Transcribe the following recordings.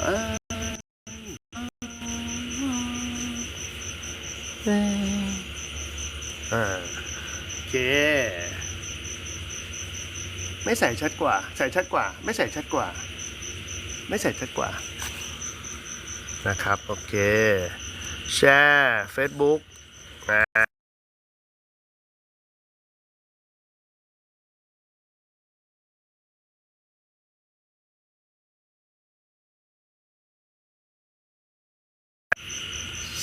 เอ้ยอ่าโอเค ไม่ใส่ชัดกว่า ใส่ชัดกว่า ไม่ใส่ชัดกว่า ไม่ใส่ชัดกว่า นะครับ โอเค แชร์ Facebook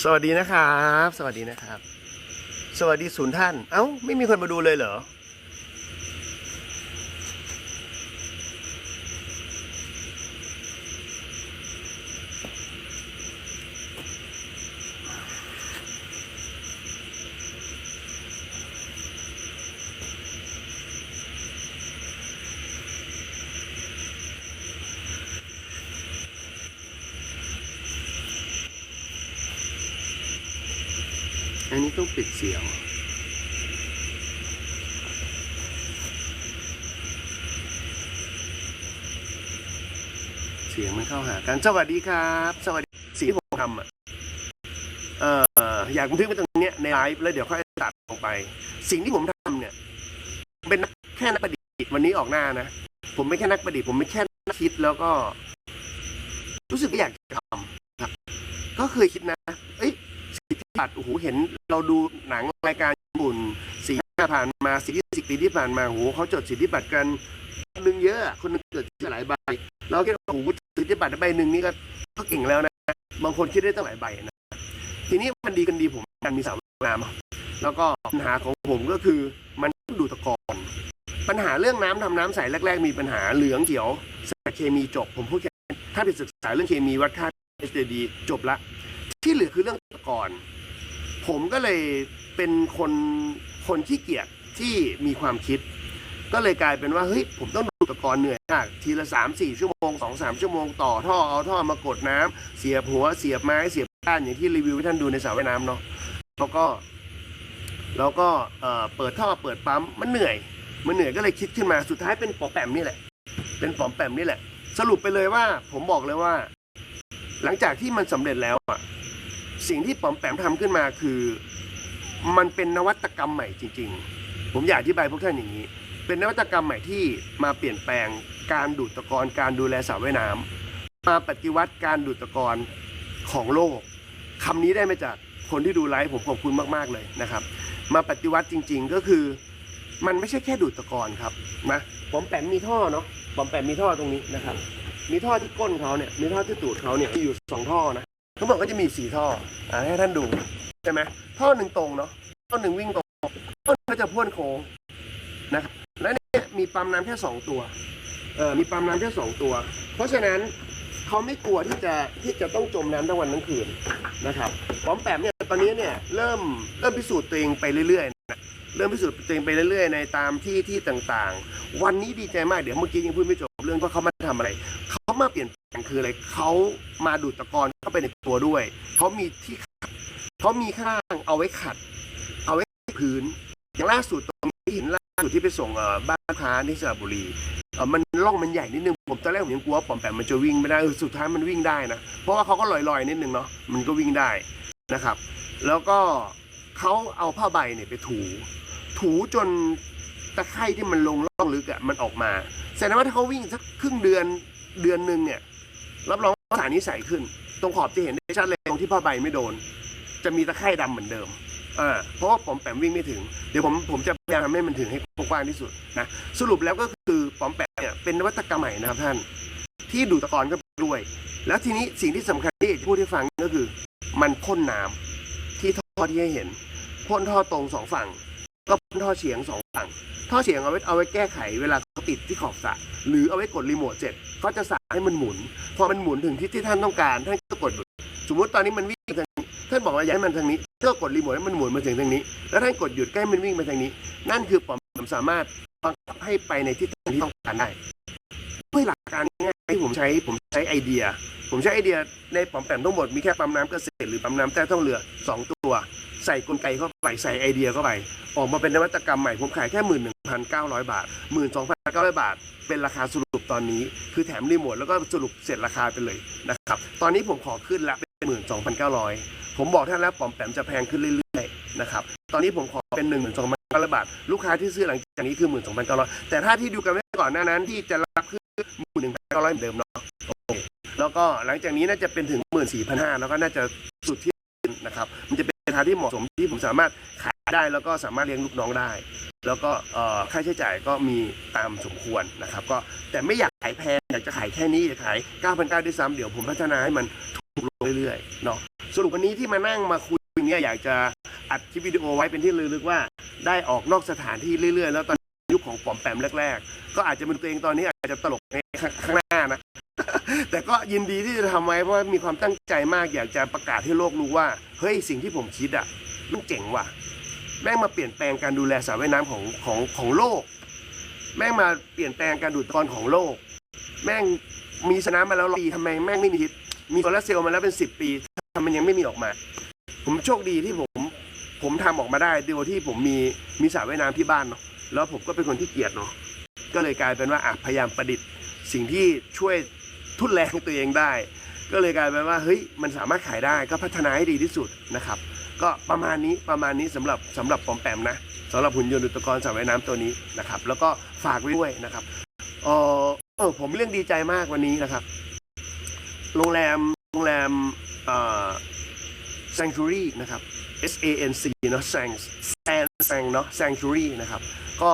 สวัสดีนะครับ สวัสดีนะครับ สวัสดีศูนย์ท่าน เอ้า ไม่มีคนมาดูเลยเหรอ อันนี้ต้องปิดเสียง เสียงมันเข้าหากัน สวัสดีครับ สวัสดีสีที่ผมทำอะเอ่ออยากบันทึกไว้ตรงเนี้ยในไลฟ์แล้วเดี๋ยวค่อยตัดลงไป สิ่งที่ผมทำเนี่ย เป็นแค่นักประดิษฐ์วันนี้ออกหน้านะ ผมไม่แค่นักประดิษฐ์ผมไม่แค่นักคิดแล้วก็ รู้สึกว่อยากทำครับ ก็เคยคิดนะ ตรโอ้โหเห็นเราดูหนังรายการญี่ปุ่นสี่ห้าผ่านมาสี่สิบปีที่ผ่านมาโอ้โหเขาจดสิทธิบัตรกันคนหนึ่งเยอะคนนึงเกิดหลายใบเราแค่าโอ้โหสิทธิบัตรใบหนึ่งนี่ก็ก็เก่งแล้วนะ บางคนคิดได้ตั้งหลายใบนะทีนี้มันดีกันดีผมการมีสาวน้ำแล้วก็ปัญหาของผมก็คือมันดูตะกอนปัญหาเรื่องน้ำทำน้ำใสแรก ๆ มีปัญหาเหลืองเขียวสารเคมีจบ ผมพูดแค่ถ้าไปศึกษาเรื่องเคมีวัดค่า SDD จบละ ที่เหลือคือเรื่องตะกอน ผมก็เลยเป็นคนคนขี้เกียจที่มีความคิด ก็เลยกลายเป็นว่าเฮ้ยผมต้องดูตะกอนเหนื่อยมากทีละสามสี่ชั่วโมงสองสามชั่วโมงต่อท่อเอาท่อมากดน้ำเสียบหัวเสียบไม้เสียบก้านอย่างที่รีวิวให้ท่านดูในสระว่ายน้ำเนาะแล้วก็แล้วก็เอ่อเปิดท่อเปิดปั๊มมันเหนื่อยมันเหนื่อยก็เลยคิดขึ้นมาสุดท้ายเป็นปอมแปมนี่แหละ เป็นปอมแปมนี่แหละ สรุปไปเลยว่าผมบอกเลยว่า หลังจากที่มันสำเร็จแล้วอะ สิ่งที่ปอมแปมทำขึ้นมาคือ มันเป็นนวัตกรรมใหม่จริง ๆ ผมอยากอธิบายพวกท่านอย่างนี้ เป็นนวัตกรรมใหม่ที่มาเปลี่ยนแปลงการดูดตะกอนการดูแลสระว่ายน้ำมาปฏิวัติการดูดตะกอนของโลกคำนี้ได้มาจากคนที่ดูไลฟ์ผมขอบคุณมากๆเลยนะครับ มาปฏิวัติจริง ๆ ก็คือ มันไม่ใช่แค่ดูดตะกอนครับนะปอมแปมมีท่อเนาะปอมแปมมีท่อตรงนี้นะครับ มีท่อที่ก้นเขาเนี่ยมีท่อที่ตูดเขาเนี่ยมีอยู่สองท่อนะ เขาบอกก็จะมีสี่ท่ออ่าให้ท่านดูใช่ไหมท่อหนึ่งตรงเนาะท่อหนึ่งวิ่งตรงท่อหนึ่งก็จะพ่วนโค้งนะครับและเนี่ยมีปั๊มน้ำแค่สองตัวเออมีปั๊มน้ำแค่สองตัว เพราะฉะนั้นเขาไม่กลัวที่จะที่จะต้องจมน้ำทั้งวันทั้งคืนนะครับป้อมแปมเนี่ยตอนนี้เนี่ยเริ่มเริ่มพิสูจน์ตัวเองไปเรื่อยๆนะเริ่มพิสูจน์ตัวเองไปเรื่อยๆ ในตามที่ที่ต่างๆ วันนี้ดีใจมากเดี๋ยวเมื่อกี้ยังพูดไม่จบเรื่องว่าเขามาทำอะไร เขามาเปลี่ยนแปลงคืออะไรเขามาดูดตะกอนเข้าไปในตัวด้วย เขามีที่ขัดเขามีข้างเอาไว้ขัด เอาไว้พื้น อย่างล่าสุดตรงที่เห็นล่าสุดที่ไปส่งเออบ้านค้าที่สระบุรีเออมันร่องมันใหญ่นิดนึง ผมตอนแรกผมยังกลัวว่าปอมแปมมันจะวิ่งไม่ได้สุดท้ายมันวิ่งได้นะ เพราะว่าเขาก็ลอยๆนิดนึงเนาะมันก็วิ่งได้นะครับ แล้วก็เขาเอาผ้าใบเนี่ยไปถู ถูจนตะไคร่ที่มันลงร่องลึกอะมันออกมาแสดงว่าถ้าเขาวิ่งสักครึ่งเดือน เดือนหนึ่งเนี่ยรับรองว่าสารนี้ใสขึ้น ตรงขอบจะเห็นได้ชัดเลยตรงที่ผ้าใบไม่โดน จะมีตะไคร่ดำเหมือนเดิมอ่าเพราะว่าปอมแปมวิ่งไม่ถึง เดี๋ยวผมผมจะพยายามทำให้มันถึงให้กว้างที่สุดนะสรุปแล้วก็คือปอมแปมเนี่ยเป็นนวัตกรรมใหม่นะครับท่าน ที่ดูดตะกอนก็ด้วย แล้วทีนี้สิ่งที่สำคัญที่อยากจะพูดให้ฟังก็คือ มันพ่นน้ำที่ท่อที่ให้เห็นพ่นท่อตรงสองฝั่ง ก็พ่นท่อเฉียงสองฝั่ง ท่อเฉียงเอาไว้เอาไว้แก้ไขเวลาเขาติดที่ขอบสระหรือเอาไว้กดรีโมทเสร็จเขาจะสั่งให้มันหมุน พอมันหมุนถึงที่ที่ท่านต้องการท่านก็กดหยุดสมมติตอนนี้มันวิ่งทางนี้ท่านบอกว่าอยากให้มันทางนี้ก็กดรีโมทให้มันหมุนมาถึงทางนี้ แล้วท่านกดหยุดใกล้มันวิ่งไปทางนี้ นั่นคือปอมสามารถบังคับให้ไปในทิศทางที่ต้องการได้ด้วยหลักการง่ายที่ผมใช้ผมใช้ไอเดีย ผมใช้ไอเดียในปอมแปมทั้งหมดมีแค่ปั๊มน้ำเกษตรหรือปั๊มน้ำแต้ท่องเรือสองตัว ใส่กลไกเข้าไปใส่ไอเดียเข้าไป ออกมาเป็นนวัตกรรมใหม่ผมขายแค่หมื่นหนึ่ง12,900บาท12,900บาท เป็นราคาสรุปตอนนี้ คือแถมรีโมทแล้วก็สรุปเสร็จราคาไปเลยนะครับตอนนี้ผมขอขึ้นละเป็น12,900ผมบอกท่านแล้วปอมแปมจะแพงขึ้นเรื่อยๆนะครับตอนนี้ผมขอเป็น12,900บาทลูกค้าที่ซื้อหลังจากนี้คือ12,900แต่ถ้าที่ดูกันไว้ก่อนหน้านั้นที่จะรับคือ11,900เหมือนเดิมเนาะโอเคแล้วก็หลังจากนี้น่าจะเป็นถึง14,500แล้วก็น่าจะสุดที่นะครับมันจะเป็น ราคาที่เหมาะสมที่ผมสามารถขายได้แล้วก็สามารถเลี้ยงลูกน้องได้ แล้วก็ค่าใช้จ่ายก็มีตามสมควรนะครับ ก็แต่ไม่อยากขายแพงอยากจะขายแค่นี้อยากขาย 9,900ด้วยซ้ำเดี๋ยวผมพัฒนาให้มันถูกลงเรื่อยๆเนาะสรุปวันนี้ที่มานั่งมาคุยเนี่ยอยากจะอัดคลิปวิดีโอไว้เป็นที่ระลึกว่าได้ออกนอกสถานที่เรื่อยๆ แล้วตอน ของปอมแปมแรก ๆ ก็อาจจะเป็นตัวเองตอนนี้อาจจะตลกในข้างหน้านะ แต่ก็ยินดีที่จะทำไว้เพราะามีความตั้งใจมากอยากจะประกาศให้โลกรู้ว่าเฮ้ยสิ่งที่ผมคิดอะมันเจ๋งว่ะ แม่งมาเปลี่ยนแปลงการดูแลสระว่ายน้ำของของของโลก แม่งมาเปลี่ยนแปลงการดูดกรอนของโลก แม่งมีสนามมาแล้วปีทำไมแม่งไม่มีฮิตมีโซลาร์เซลล์มาแล้วเป็นสิบปีทำไมยังไม่มีออกมา ผมโชคดีที่ผมผมทำออกมาได้โดยที่ผมมีมีสระว่ายน้ำที่บ้านเนาะ แล้วผมก็เป็นคนที่เกียจเนาะก็เลยกลายเป็นว่าอะพยายามประดิษฐ์สิ่งที่ช่วยทุนแรงตัวเองได้ ก็เลยกลายเป็นว่าเฮ้ยมันสามารถขายได้ก็พัฒนาให้ดีที่สุดนะครับ ก็ประมาณนี้ประมาณนี้สำหรับสำหรับปอมแปมนะสำหรับหุ่นยนต์อุปกรณ์สระว่ายน้ำตัวนี้นะครับ แล้วก็ฝากไว้ด้วยนะครับเออเออผมเรื่องดีใจมากวันนี้นะครับ โรงแรมโรงแรมเอ่อ Sanctuary นะครับ S A N C เนาะ Sang Sang Sang เนาะ Sanctuary นะครับ ก็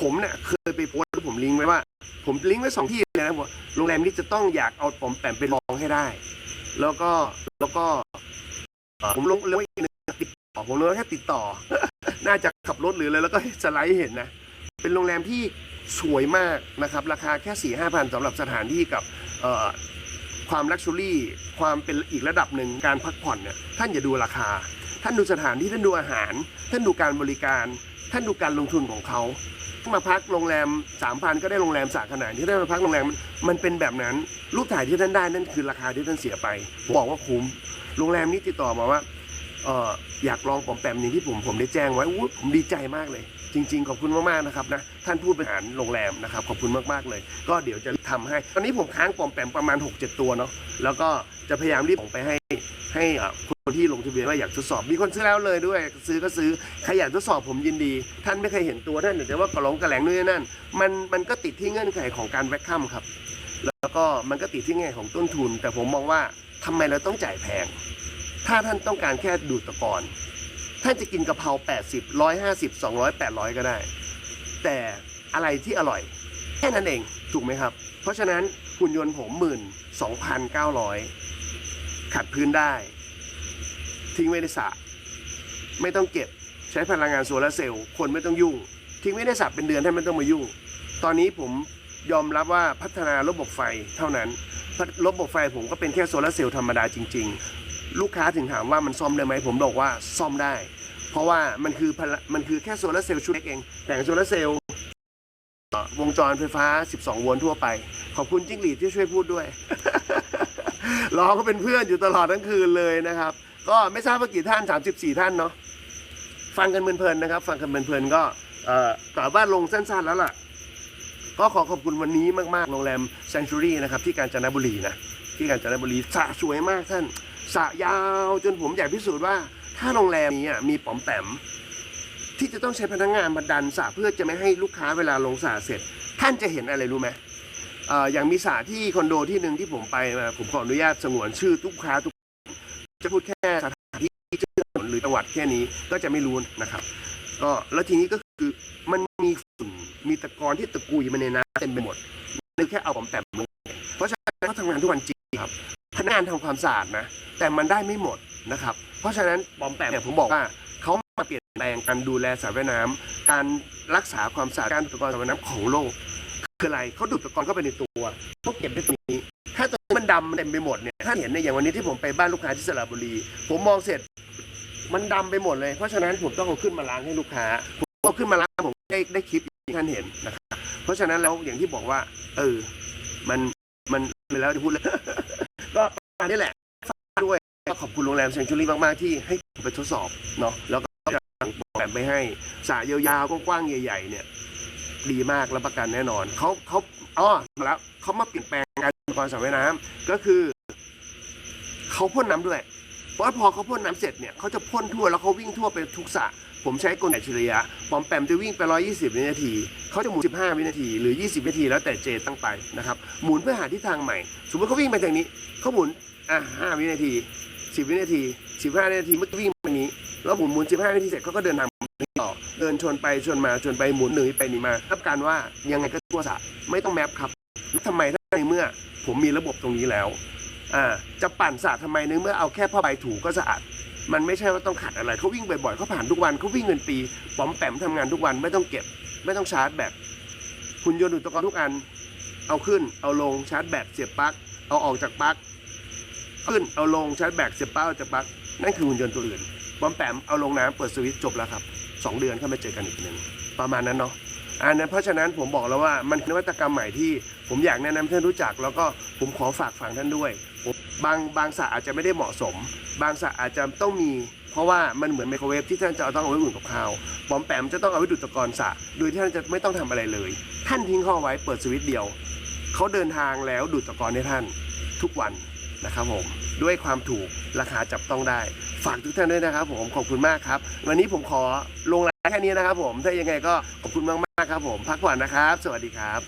ผมเนี่ยเคยไปโพสต์ผมลิงก์ไว้ว่า ผมลิงก์ไว้สองที่เลยนะบอกโรงแรมนี้จะต้องอยากเอาปอมแปมไปลองให้ได้ แล้วก็แล้วก็ผมลงเลยว่อีกหนึ่งติดต่อผมเลยแค่ติดต่อ น่าจะขับรถหรืออะไรแล้วก็สไลด์เห็นนะ เป็นโรงแรมที่สวยมากนะครับ ราคาแค่สี่ห้าพันสำหรับสถานที่กับเความลักชัวรี่ความเป็นอีกระดับหนึ่งการพักผ่อนเนี่ยท่านอย่าดูราคา ท่านดูสถานที่ท่านดูอาหาร ท่านดูการบริการ ท่านดูการลงทุนของเขามาพักโรงแรมสามพันก็ได้โรงแรมสาขนาดที่ได้มาพักโรงแรมมันเป็นแบบนั้น รูปถ่ายที่ท่านได้นั่นคือราคาที่ท่านเสียไปผมบอกว่าคุ้มโรงแรมนี้ติดต่อมาว่าอออยากลองปอมแปมอย่างที่ผมผมได้แจ้งไว้ผมดีใจมากเลย จริง ๆ ขอบคุณมากๆนะครับนะท่านผู้บริหารโรงแรมนะครับขอบคุณมากๆเลย ก็เดี๋ยวจะทำให้ ตอนนี้ผมค้างปอมแปมประมาณ 6-7 ตัวเนาะแล้วก็จะพยายามรีบส่งไปให้ให้คนที่ลงทะเบียนว่าอยากทดสอบ มีคนซื้อแล้วเลยด้วย ซื้อก็ซื้อใครอยากทดสอบผมยินดี ท่านไม่เคยเห็นตัวท่านแต่ว่ากระหลงกระแหลงนู่นนนั่นมันมันก็ติดที่เงื่อนไขของการแวคคัมครับ แล้วก็มันก็ติดที่เงื่อนของต้นทุน แต่ผมมองว่าทำไมเราต้องจ่ายแพง ถ้าท่านต้องการแค่ดูดตะกอน ท่านจะกินกะเพรา80 150 200 800 ก็ได้ แต่อะไรที่อร่อย แค่นั้นเองถูกไหมครับ เพราะฉะนั้นหุ่นยนต์ผมหมื่นสองพันเก้าร้อยขัดพื้นได้ ทิ้งไว้ในสระไม่ต้องเก็บใช้พลังงานโซลาเซลล์คนไม่ต้องยุ่ง ทิ้งไว้ในสระเป็นเดือนท่านไม่ต้องมายุ่ง ตอนนี้ผมยอมรับว่าพัฒนาระบบไฟเท่านั้น ระบบไฟผมก็เป็นแค่โซลาเซลล์ธรรมดาจริง ๆ ลูกค้าถึงถามว่ามันซ่อมได้ไหมผมบอกว่าซ่อมได้ เพราะว่ามันคือพละมันคือแค่โซลาร์เซลล์ชุดเล็กเองแต่งโซลาร์เซลล์วงจรไฟฟ้า 12 โวลต์ทั่วไป ขอบคุณจิ้งหรีดที่ช่วยพูดด้วยรอก็เป็นเพื่อนอยู่ตลอดทั้งคืนเลยนะครับ ก็ไม่ทราบว่ากี่ท่าน 34 ท่านเนาะฟังกันเพลินๆนะครับ ฟังกันเพลินๆก็เอ่อต่าลงสั้นๆแล้วล่ะ ก็ขอขอบคุณวันนี้มากๆโรงแรม Sanctuary นะครับ ที่กาญจนบุรีนะ ที่กาญจนบุรีสะสวยมากท่าน สะยาวจนผมอยากพิสูจน์ว่าถ้าโรงแรมนี้อะมีป๋อมแปม ที่จะต้องใช้พนักงานมาดันสระเพื่อจะไม่ให้ลูกค้าเวลาลงสระเสร็จ ท่านจะเห็นอะไรรู้ไหมเอออย่างมีสระที่คอนโดที่หนึ่งที่ผมไปมาผมขออนุญาตสงวนชื่อลูกค้าทุกจะพูดแค่สถานที่ชื่อหรือจังหวัดแค่นี้ก็จะไม่รู้นะครับ ก็แล้วทีนี้ก็คือมันมีฝุ่นมีตะกอนที่ตะกุยมาในน้ำเต็มไปหมดนึกแค่เอาป๋อมแปมลงเพราะฉะนั้นเขาทำงานทุกวันจริงครับ นักงานทำความสะอาดนะ แต่มันได้ไม่หมดนะครับ เพราะฉะนั้นปอมแปมเนี่ยผมบอกว่าเขามาเปลี่ยนแปลงการดูแลสระว่ายน้ำการรักษาความสะอาดการดูดตะกอนสระว่ายน้ำของโลก คืออะไรเขาดูดตะกอนเข้าไปในตัวเขาเก็บได้ตรงนี้ ถ้าตัวนี้มันดำเต็มไปหมดเนี่ยถ้าเห็นในอย่างวันนี้ที่ผมไปบ้านลูกค้าที่สระบุรี ผมมองเสร็จมันดำไปหมดเลย เพราะฉะนั้นผมต้องเอาขึ้นมาล้างให้ลูกค้าผมเอาขึ้นมาล้างผมได้ได้คลิปอย่างที่ท่านเห็นนะครับเพราะฉะนั้นแล้วอย่างที่บอกว่า เออ มันมันไปแล้วจะพูดเลย ก็ประมาณนี้แหละด้วยก็ขอบคุณโรงแรมเซนจูรี่มาก ๆ ที่ให้ผมไปทดสอบเนาะแล้วก็แบบไปให้สระยาวๆกว้างๆใหญ่ ๆ เนี่ย ดีมากรับประกันแน่นอนเขาเขาอ๋อมาแล้วเขามาเปลี่ยนแปลงการอุปกรณ์สระว่ายน้ำก็คือเขาพ่นน้ำด้วยเพราะพอเขาพ่นน้ำเสร็จเนี่ยเขาจะพ่นทั่วแล้วเขาวิ่งทั่วไปทุกสระ ผมใช้กลอัจฉริยะปอมแปมจะวิ่งไป 120 วินาที เขาจะหมุน 15 วินาที หรือ 20 วินาที แล้วแต่เจตั้งไปนะครับ หมุนเพื่อหาทิศทางใหม่ สมมติเขาวิ่งไปทางนี้ เขาหมุน อะ 5 วินาที 10 วินาที 15 วินาทีเมื่อกี้วิ่งไปนี้ แล้วหมุนหมุน 15 วินาทีเสร็จเขาก็เดินทางต่อ เดินชนไปชนมาชนไปหมุนหนึ่งไปนี่มา รับการว่ายังไงก็ทั่วสะไม่ต้องแมปครับทำไมถ้าในเมื่อผมมีระบบตรงนี้แล้ว อ่า จะปั่นสะทำไมในเมื่อเอาแค่ผ้าใบถูก็สะอาด มันไม่ใช่ว่าต้องขัดอะไรเขาวิ่งบ่อยๆเขาผ่านทุกวันเขาวิ่งเป็นปีปอมแปมทำงานทุกวันไม่ต้องเก็บ ไม่ต้องชาร์จแบตหุ่นยนต์อุปกรณ์ทุกอัน เอาขึ้น เอาลงชาร์จแบตเสียบปลั๊กเอาออกจากปลั๊กขึ้นเอาลงชาร์จแบตเสียบปลั๊กออกจากปลั๊กนั่นคือหุ่นยนต์ตัวอื่นปอมแปมเอาลงน้ำเปิดสวิตช์จบแล้วครับสองเดือนเข้ามาเจอกันอีกหนึ่งประมาณนั้นเนาะ อันนั้นเพราะฉะนั้นผมบอกแล้วว่ามันนวัตกรรมใหม่ที่ผมอยากแนะนำให้ท่านรู้จัก แล้วก็ผมขอฝากฝังท่านด้วยผมบางบางสระอาจจะไม่ได้เหมาะสม บางสระอาจจะต้องมี เพราะว่ามันเหมือนไมโครเวฟที่ท่านจะเอาต้องเอาไว้อุ่นกับข้าวปอมแปมจะต้องเอาไว้ดูดตะกอนสระโดยที่ท่านจะไม่ต้องทำอะไรเลย ท่านทิ้งข้าไว้เปิดสวิตช์เดียวเขาเดินทางแล้วดูดตะกอนให้ท่านทุกวันนะครับผมด้วยความถูกราคาจับต้องได้ ฝากทุกท่านด้วยนะครับผมขอบคุณมากครับ วันนี้ผมขอลง แค่นี้นะครับผม ถ้ายังไงก็ขอบคุณมากๆครับผม พักผ่อนนะครับ สวัสดีครับ